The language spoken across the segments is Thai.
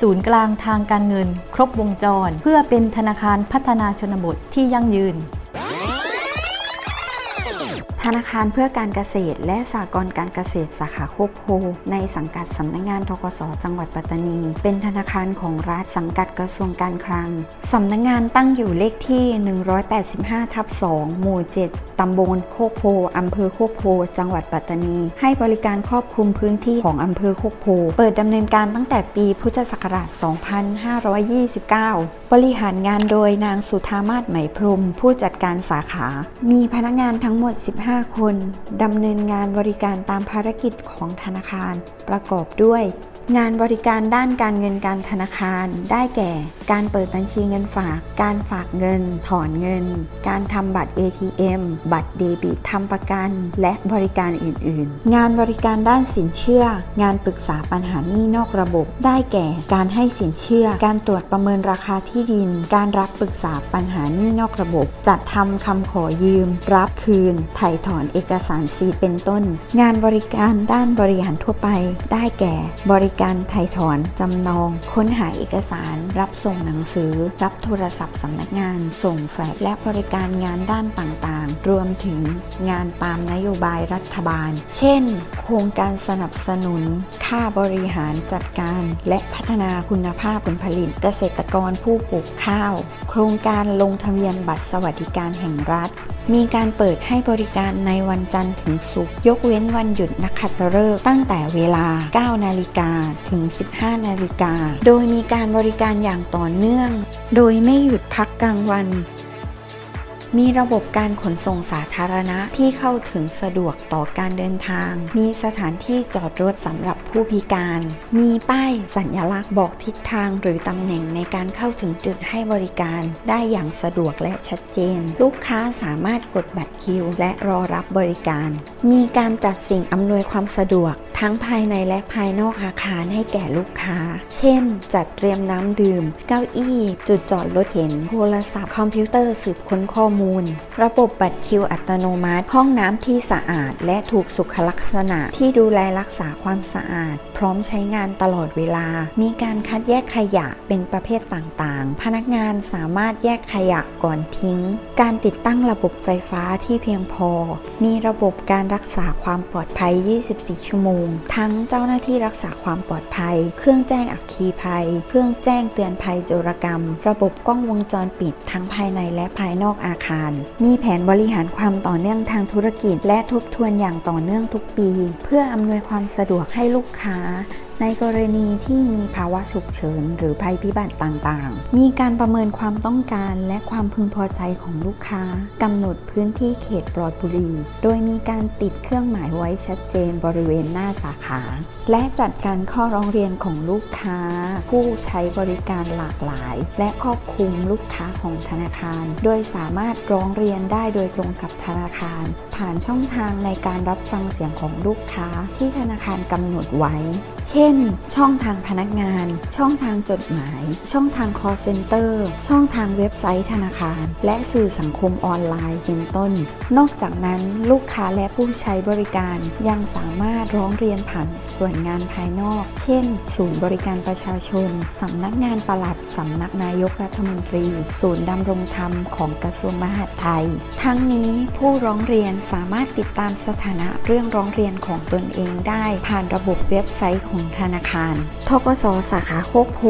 ศูนย์กลางทางการเงิน ครบวงจร เพื่อเป็นธนาคารพัฒนาชนบทที่ยั่งยืน ธนาคารเพื่อการเกษตร และสหกรณ์การเกษตรสาขาโคกโพในสังกัดสำนักงานทกสจังหวัดปัตตานี เป็นธนาคารของรัฐสังกัดกระทรวงการคลังสำนักงานตั้งอยู่เลขที่ 185 ทับ 2 หมู่ 7 ตำบลโคกโพอำเภอโคกโพ จังหวัดปัตตานี ให้บริการครอบคลุมพื้นที่ของอำเภอโคกโพ เปิดดำเนินการตั้งแต่ปีพุทธศักราช 2529 บริหารงานโดยนางสุธามาศไหมพรม ผู้จัดการสาขา มีพนักงานทั้งหมด 15คนดำเนินงานบริการตามภารกิจของธนาคาร ประกอบด้วย งานบริการด้านการเงินการธนาคาร ได้แก่ การเปิดบัญชีเงินฝาก การฝากเงิน ถอนเงิน การทำบัตร ATM บัตรเดบิตทำประกัน และบริการอื่น ๆ งานบริการด้านสินเชื่อ งานปรึกษาปัญหาหนี้นอกระบบ ได้แก่ การให้สินเชื่อ การตรวจประเมินราคาที่ดิน การรับปรึกษาปัญหาหนี้นอกระบบ จัดทำคำขอยืม รับคืน ถ่ายถอนเอกสารสิทธิ์เป็นต้น งานบริการด้านบริหารทั่วไป ได้แก่ บริการถ่ายถอนจำนอง ค้นหาเอกสาร รับส่งหนังสือ รับโทรศัพท์สำนักงาน ส่งแฟลชและบริการงานด้านต่างๆ รวมถึงงานตามนโยบายรัฐบาล เช่น โครงการสนับสนุน ค่าบริหารจัดการ และพัฒนาคุณภาพผลผลิต เกษตรกรผู้ปลูกข้าว โครงการลงทะเบียนบัตรสวัสดิการแห่งรัฐ มีการเปิดให้บริการในวันจันทร์ถึงศุกร์ยกเว้นวันหยุดนักขัตฤกษ์ตั้งแต่เวลา 9 นาฬิกาถึง 15 นาฬิกา โดยมีการบริการอย่างต่อเนื่อง โดยไม่หยุดพักกลางวัน มีระบบการขนส่งสาธารณะที่เข้าถึงสะดวกต่อการเดินทาง มีสถานที่จอดรถสำหรับผู้พิการ มีป้ายสัญลักษณ์บอกทิศทางหรือตำแหน่งในการเข้าถึงจุดให้บริการได้อย่างสะดวกและชัดเจน ลูกค้าสามารถกดบัตรคิว และรอรับบริการ มีการจัดสิ่งอำนวยความสะดวก ทั้งภายในและภายนอกอาคารให้แก่ลูกค้า เช่น จัดเตรียมน้ำดื่ม เก้าอี้ จุดจอดรถเข็น โทรศัพท์ คอมพิวเตอร์สืบค้นข้อมูล ระบบบัตรคิวอัตโนมัติ ห้องน้ำที่สะอาด และถูกสุขลักษณะที่ดูแลรักษาความสะอาดพร้อมใช้งานตลอดเวลา มีการคัดแยกขยะเป็นประเภทต่างๆ พนักงานสามารถแยกขยะก่อนทิ้ง การติดตั้งระบบไฟฟ้าที่เพียงพอ มีระบบการรักษาความปลอดภัย 24 ชั่วโมง ทั้งเจ้าหน้าที่รักษาความปลอดภัย เครื่องแจ้งอัคคีภัย เครื่องแจ้งเตือนภัยโจรกรรม ระบบกล้องวงจรปิดทั้งภายในและภายนอกอาคาร มีแผนบริหารความต่อเนื่องทางธุรกิจ และทบทวนอย่างต่อเนื่องทุกปี เพื่ออำนวยความสะดวกให้ลูกค้า啊。ในกรณีที่มีภาวะฉุกเฉินหรือภัยพิบัติต่างๆ มีการประเมินความต้องการและความพึงพอใจของลูกค้ากำหนดพื้นที่เขตปลอดบุหรี่ โดยมีการติดเครื่องหมายไว้ชัดเจนบริเวณหน้าสาขา และจัดการข้อร้องเรียนของลูกค้า ผู้ใช้บริการหลากหลาย และครอบคลุมลูกค้าของธนาคาร โดยสามารถร้องเรียนได้โดยตรงกับธนาคาร ผ่านช่องทางในการรับฟังเสียงของลูกค้าที่ธนาคารกำหนดไว้ เช่นช่องทางพนักงาน ช่องทางจดหมาย ช่องทาง call center ช่องทางเว็บไซต์ธนาคาร และสื่อสังคมออนไลน์เป็นต้น นอกจากนั้นลูกค้าและผู้ใช้บริการยังสามารถร้องเรียนผ่านส่วนงานภายนอก เช่น ศูนย์บริการประชาชน สำนักงานปลัด สำนักนายกรัฐมนตรี ศูนย์ดำรงธรรมของกระทรวงมหาดไทย ทั้งนี้ผู้ร้องเรียนสามารถติดตามสถานะเรื่องร้องเรียนของตนเองได้ผ่านระบบเว็บไซต์ของธนาคาร ทกสสาขาโคกโพ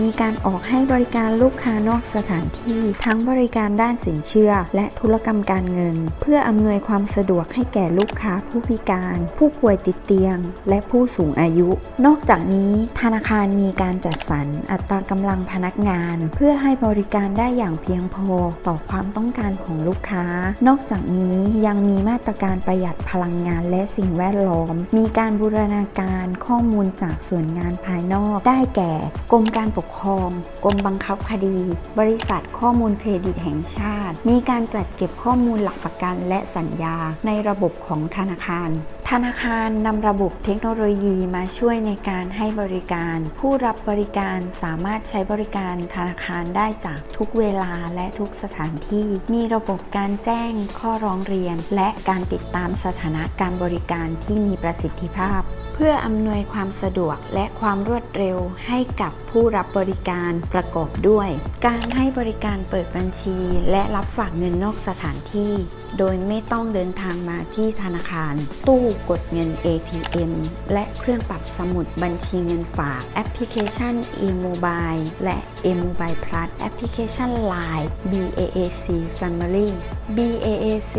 มีการออกให้บริการลูกค้านอกสถานที่ ทั้งบริการด้านสินเชื่อ และธุรกรรมการเงิน เพื่ออำนวยความสะดวกให้แก่ลูกค้าผู้พิการ ผู้ป่วยติดเตียง และผู้สูงอายุ นอกจากนี้ธนาคารมีการจัดสรรอัตรากำลังพนักงาน เพื่อให้บริการได้อย่างเพียงพอต่อความต้องการของลูกค้า นอกจากนี้ยังมีมาตรการประหยัดพลังงานและสิ่งแวดล้อม มีการบูรณาการข้อมูลจากส่วนงานภายนอก ได้แก่ กรมการปกครอง กรมบังคับคดี บริษัทข้อมูลเครดิตแห่งชาติ มีการจัดเก็บข้อมูลหลักประกันและสัญญาในระบบของธนาคาร ธนาคารนำระบบเทคโนโลยีมาช่วยในการให้บริการ ผู้รับบริการสามารถใช้บริการธนาคารได้จากทุกเวลาและทุกสถานที่ มีระบบการแจ้งข้อร้องเรียน และการติดตามสถานะการบริการที่มีประสิทธิภาพ เพื่ออำนวยความสะดวกและความรวดเร็วให้กับผู้รับบริการประกอบด้วย การให้บริการเปิดบัญชี และรับฝากเงินนอกสถานที่ โดยไม่ต้องเดินทางมาที่ธนาคาร ตู้กดเงิน ATM และเครื่องปรับสมุดบัญชีเงินฝาก แอปพลิเคชัน e-mobile และ e-mobile plus แอปพลิเคชัน Line BAAC Family BAAC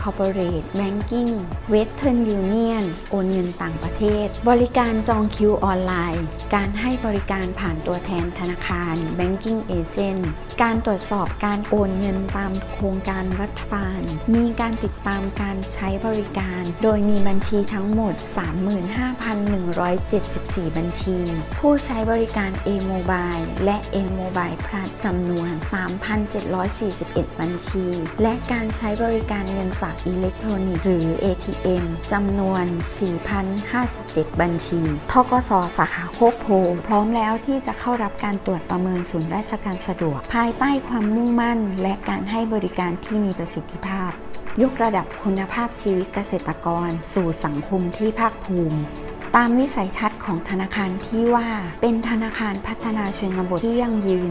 Corporate Banking Western Union โอนเงินต่างประเทศ บริการจองคิวออนไลน์ การให้บริการผ่านตัวแทนธนาคาร Banking Agent การตรวจสอบการโอนเงินตามโครงการรัฐบาลมีการติดตามการใช้บริการ โดยมีบัญชีทั้งหมด 35,174 บัญชี ผู้ใช้บริการ A-Mobile และ A-Mobile Plus จำนวน 3,741 บัญชี และการใช้บริการเงินฝากอิเล็กทรอนิกส์หรือ ATM จำนวน 4,057 บัญชี ทกสสาขาโคกโพพร้อมแล้วที่จะเข้ารับการตรวจประเมินศูนย์ราชการสะดวก ภายใต้ความมุ่งมั่น และการให้บริการที่มีประสิทธิภาพ ยกระดับคุณภาพชีวิตเกษตรกร สู่สังคมที่ภาคภูมิ ตามวิสัยทัศน์ของธนาคารที่ว่า เป็นธนาคารพัฒนาชนบทที่ยั่งยืน